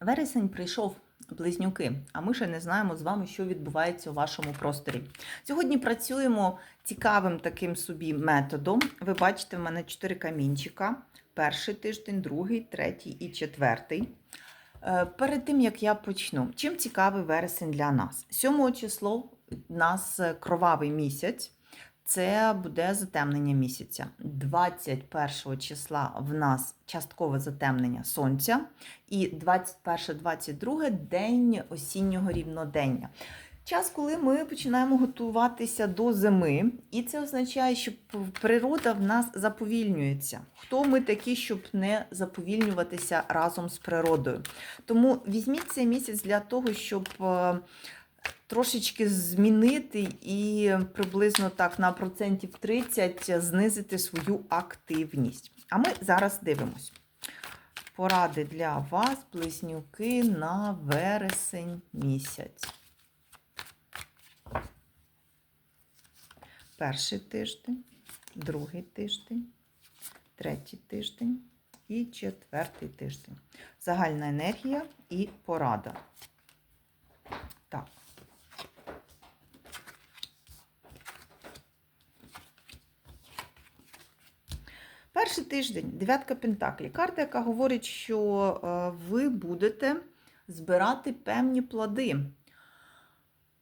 Вересень прийшов близнюки, а ми ще не знаємо з вами, що відбувається у вашому просторі. Сьогодні працюємо цікавим таким собі методом. Ви бачите, в мене чотири камінчика: перший тиждень, другий, третій і четвертий. Е, Перед тим як я почну, чим цікавий вересень для нас? 7 число у нас е, кровавий місяць. Це буде затемнення місяця. 21 числа в нас часткове затемнення сонця, і 21-22 день осіннього рівнодення. Час, коли ми починаємо готуватися до зими, і це означає, що природа в нас заповільнюється. Хто ми такі, щоб не заповільнюватися разом з природою? Тому візьміть цей місяць для того, щоб е, трошечки змінити і приблизно так на процентів 30 знизити свою активність. А ми зараз дивимось. Поради для вас, близнюки, на вересень місяць. Перший тиждень, другий тиждень, третій тиждень і четвертий тиждень. Загальна енергія і порада. Так. Перший тиждень, дев'ятка Пентаклі. Карта, яка говорить, що е, ви будете збирати певні плоди.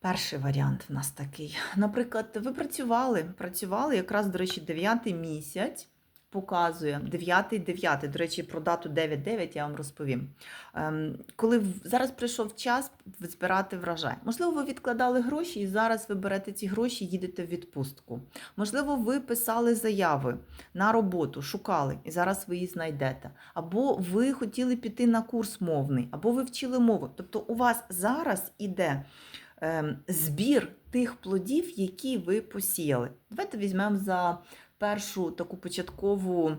Перший варіант в нас такий. Наприклад, ви працювали, працювали якраз, до речі, дев'ятий місяць показує 9-9. До речі, про дату 9-9 я вам розповім. Ем, Коли зараз прийшов час збирати врожай. Можливо, ви відкладали гроші і зараз ви берете ці гроші, їдете в відпустку. Можливо, ви писали заяви на роботу, шукали, і зараз ви її знайдете. Або ви хотіли піти на курс мовний, або ви вчили мову. Тобто у вас зараз іде ем, збір тих плодів, які ви посіяли. Давайте візьмемо за першу таку початкову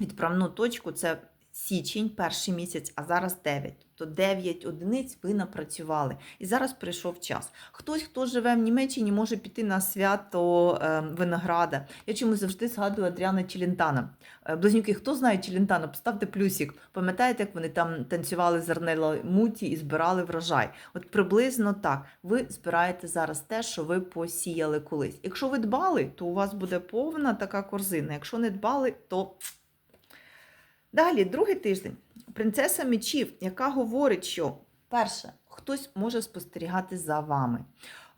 відправну точку. Це січень, перший місяць, а зараз 9. Тобто 9 одиниць ви напрацювали. І зараз прийшов час. Хтось, хто живе в Німеччині, може піти на свято е, винограда. Я чомусь завжди згадую Адріана Челентана. Е, Близнюки, хто знає Челентана, поставте плюсик. Пам'ятаєте, як вони там танцювали з Арнело Муті і збирали врожай? От приблизно так. Ви збираєте зараз те, що ви посіяли колись. Якщо ви дбали, то у вас буде повна така корзина. Якщо не дбали, то Далі, другий тиждень. Принцеса мечів, яка говорить, що перше, хтось може спостерігати за вами.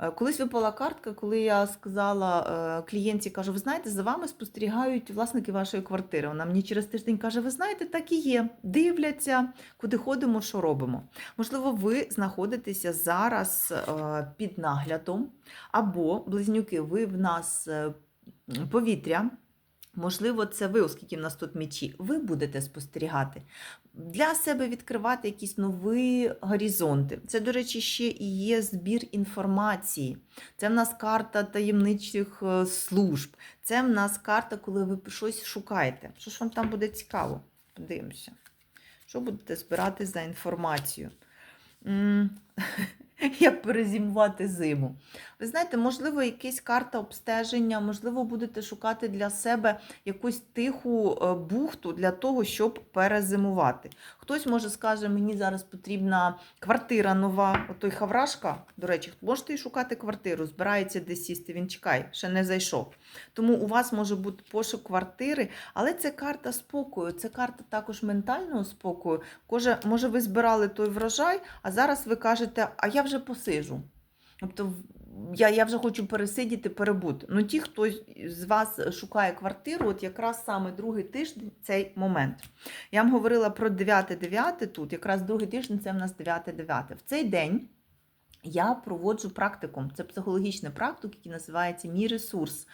Е, Колись випала картка, коли я сказала е, клієнті, кажу, ви знаєте, за вами спостерігають власники вашої квартири. Вона мені через тиждень каже: ви знаєте, так і є. Дивляться, куди ходимо, що робимо. Можливо, ви знаходитеся зараз е, під наглядом, або близнюки, ви в нас повітря. Можливо, це ви, оскільки в нас тут мечі, ви будете спостерігати. Для себе відкривати якісь нові горизонти. Це, до речі, ще і є збір інформації. Це в нас карта таємничих е, служб. Це в нас карта, коли ви щось шукаєте. Що ж вам там буде цікаво? Подивимося. Що будете збирати за інформацію? Як перезимувати зиму? Ви знаєте, можливо, якась карта обстеження, можливо, будете шукати для себе якусь тиху е, бухту для того, щоб перезимувати. Хтось може скаже, мені зараз потрібна квартира нова. Отой хаврашка, до речі, можете і шукати квартиру, збирається десь сісти, він чекає, ще не зайшов. Тому у вас може бути пошук квартири, але це карта спокою, це карта також ментального спокою. Коже, може, ви збирали той врожай, а зараз ви кажете, а я вже посижу. Тобто я, я вже хочу пересидіти, перебути. Ну, ті, хто з вас шукає квартиру, от якраз саме другий тиждень цей момент. Я вам говорила про 9-9 тут, якраз другий тиждень це в нас 9-9. В цей день я проводжу практикум. Це психологічний практик, який називається Мій ресурс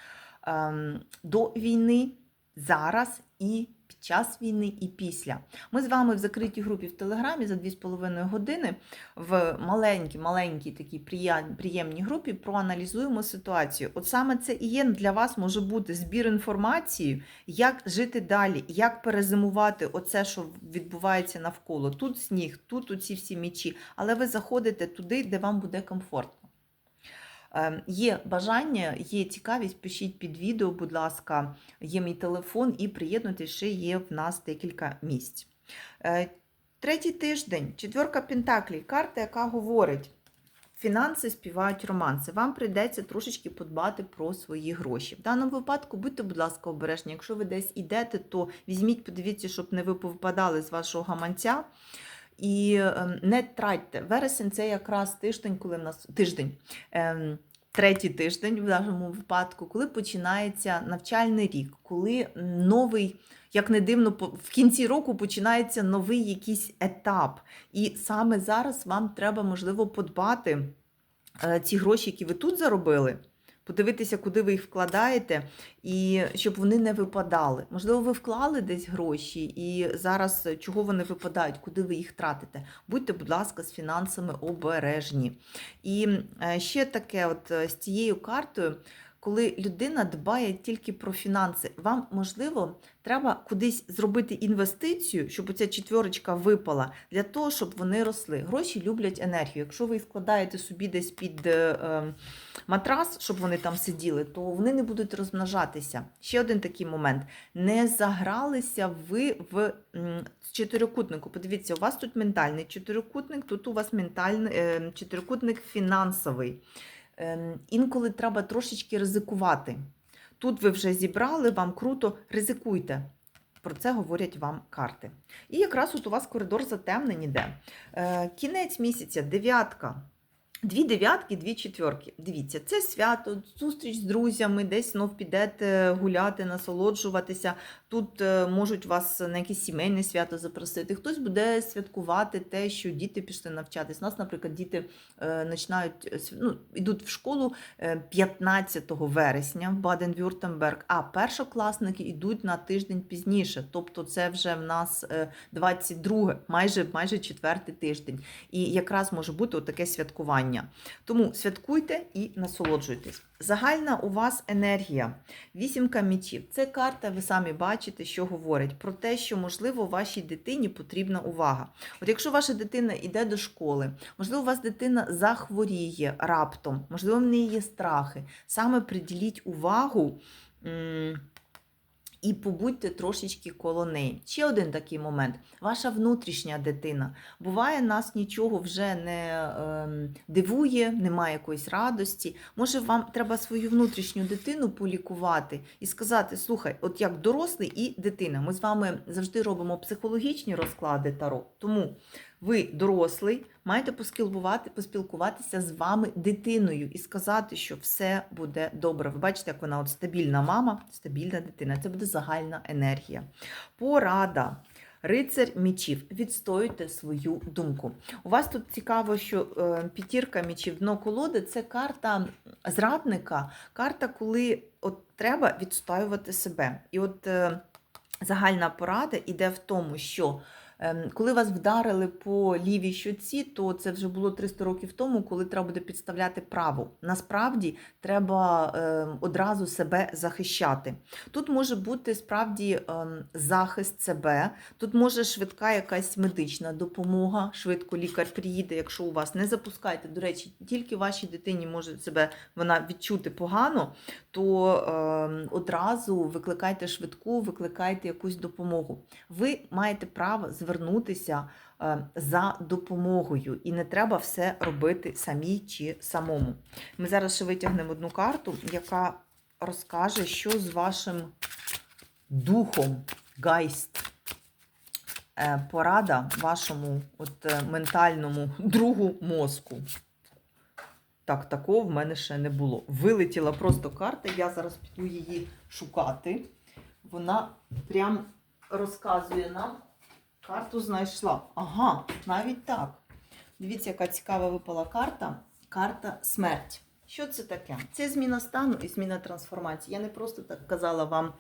ем, до війни, зараз і під час війни, і після. Ми з вами в закритій групі в Телеграмі за 2,5 години в маленькій, маленькій такій приємній групі проаналізуємо ситуацію. От саме це і є для вас може бути збір інформації, як жити далі, як перезимувати оце, що відбувається навколо. Тут сніг, тут оці всі мічі, але ви заходите туди, де вам буде комфортно. Е, Є бажання, є цікавість, пишіть під відео, будь ласка, є мій телефон і приєднуйтесь, ще є в нас декілька місць. Е, Третій тиждень, четверка Пентаклей, карта, яка говорить. Фінанси співають романси. Вам прийдеться трошечки подбати про свої гроші. В даному випадку будьте, будь ласка, обережні. Якщо ви десь йдете, то візьміть, подивіться, щоб не ви випадали з вашого гаманця. І ем, не тратьте. Вересень це якраз тиждень, коли в нас тиждень. ем, Третій тиждень в нашому випадку, коли починається навчальний рік, коли новий, як не дивно, в кінці року починається новий якийсь етап. І саме зараз вам треба, можливо, подбати е, ці гроші, які ви тут заробили, подивитися, куди ви їх вкладаєте, і щоб вони не випадали. Можливо, ви вклали десь гроші, і зараз чого вони випадають, куди ви їх тратите. Будьте, будь ласка, з фінансами обережні. І е, ще таке, от е, з цією картою. Коли людина дбає тільки про фінанси, вам можливо треба кудись зробити інвестицію, щоб оця четверочка випала, для того, щоб вони росли. Гроші люблять енергію. Якщо ви їх вкладаєте собі десь під е, е, матрас, щоб вони там сиділи, то вони не будуть розмножатися. Ще один такий момент: не загралися ви в чотирикутнику. Подивіться, у вас тут ментальний чотирикутник, тут у вас ментальний е, чотирикутник фінансовий. Ем, Інколи треба трошечки ризикувати. Тут ви вже зібрали, вам круто, ризикуйте. Про це говорять вам карти. І якраз от у вас коридор затемнень іде. Е, Кінець місяця, дев'ятка. Дві дев'ятки, дві четверки. Дивіться, це свято, зустріч з друзями, десь знов підете гуляти, насолоджуватися. Тут е, можуть вас на якесь сімейне свято запросити. Хтось буде святкувати те, що діти пішли навчатись. У нас, наприклад, діти е, починають е, ну, йдуть в школу е, 15 вересня в Баден-Вюртемберг, а першокласники йдуть на тиждень пізніше. Тобто це вже в нас е, 22, майже майже четвертий тиждень. І якраз може бути таке святкування. Тому святкуйте і насолоджуйтесь. Загальна у вас енергія. Вісімка мічів. Це карта, ви самі бачите, що говорить про те, що, можливо, вашій дитині потрібна увага. От якщо ваша дитина йде до школи, можливо, у вас дитина захворіє раптом, можливо, в неї є страхи. Саме приділіть увагу. І побудьте трошечки коло неї. Ще один такий момент. Ваша внутрішня дитина. Буває, нас нічого вже не ем, дивує, немає якоїсь радості. Може, вам треба свою внутрішню дитину полікувати і сказати: слухай, от як дорослий і дитина. Ми з вами завжди робимо психологічні розклади таро. Тому ви дорослий, маєте поспілкувати, поспілкуватися з вами дитиною і сказати, що все буде добре. Ви бачите, як вона от стабільна мама, стабільна дитина. Це буде загальна енергія. Порада. Рицар мічів, відстоюйте свою думку. У вас тут цікаво, що е, п'ятірка мічів, дно колоди це карта зрадника, карта, коли от треба відстоювати себе. І от е, загальна порада йде в тому, що коли вас вдарили по лівій щоці, то це вже було 300 років тому, коли треба буде підставляти право. Насправді треба ем, одразу себе захищати. Тут може бути справді ем, захист себе, тут може швидка якась медична допомога, швидко лікар приїде, якщо у вас не запускайте. До речі, тільки вашій дитині може себе вона відчути погано, то ем, одразу викликайте швидку, викликайте якусь допомогу. Ви маєте право звернутися е, за допомогою, і не треба все робити самій чи самому. Ми зараз ще витягнемо одну карту, яка розкаже, що з вашим духом, гайст. Е, Порада вашому от, е, ментальному другу мозку. Так, такого в мене ще не було. Вилетіла просто карта, я зараз піду її шукати. Вона прям розказує нам. Карту знайшла. Ага, навіть так. Дивіться, яка цікава випала карта. Карта смерть. Що це таке? Це зміна стану і зміна трансформації. Я не просто так казала вам,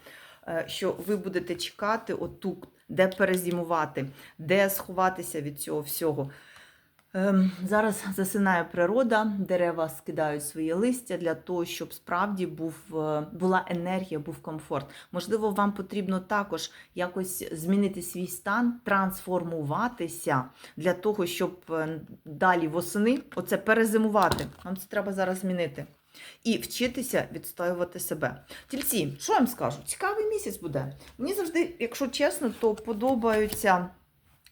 е, що ви будете чекати отут, де перезімувати, де сховатися від цього всього. Ем, Зараз засинає природа, дерева скидають своє листя для того, щоб справді був, е, була енергія, був комфорт. Можливо, вам потрібно також якось змінити свій стан, трансформуватися для того, щоб е, далі восени оце перезимувати. Вам це треба зараз змінити. І вчитися відстоювати себе. Тільці, що я вам скажу? Цікавий місяць буде. Мені завжди, якщо чесно, то подобаються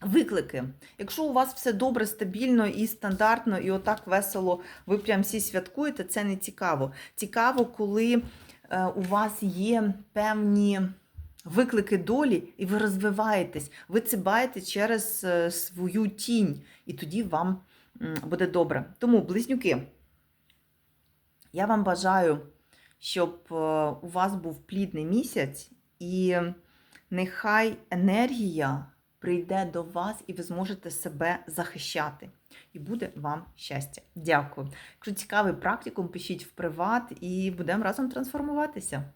Виклики. Якщо у вас все добре, стабільно і стандартно, і отак весело, ви прям всі святкуєте, це не цікаво. Цікаво, коли е, у вас є певні виклики долі, і ви розвиваєтесь, ви цибаєте через е, свою тінь, і тоді вам буде добре. Тому, близнюки, я вам бажаю, щоб е, у вас був плідний місяць, і нехай енергія прийде до вас, і ви зможете себе захищати. І буде вам щастя. Дякую. Якщо цікавий практикум, пишіть в приват і будемо разом трансформуватися.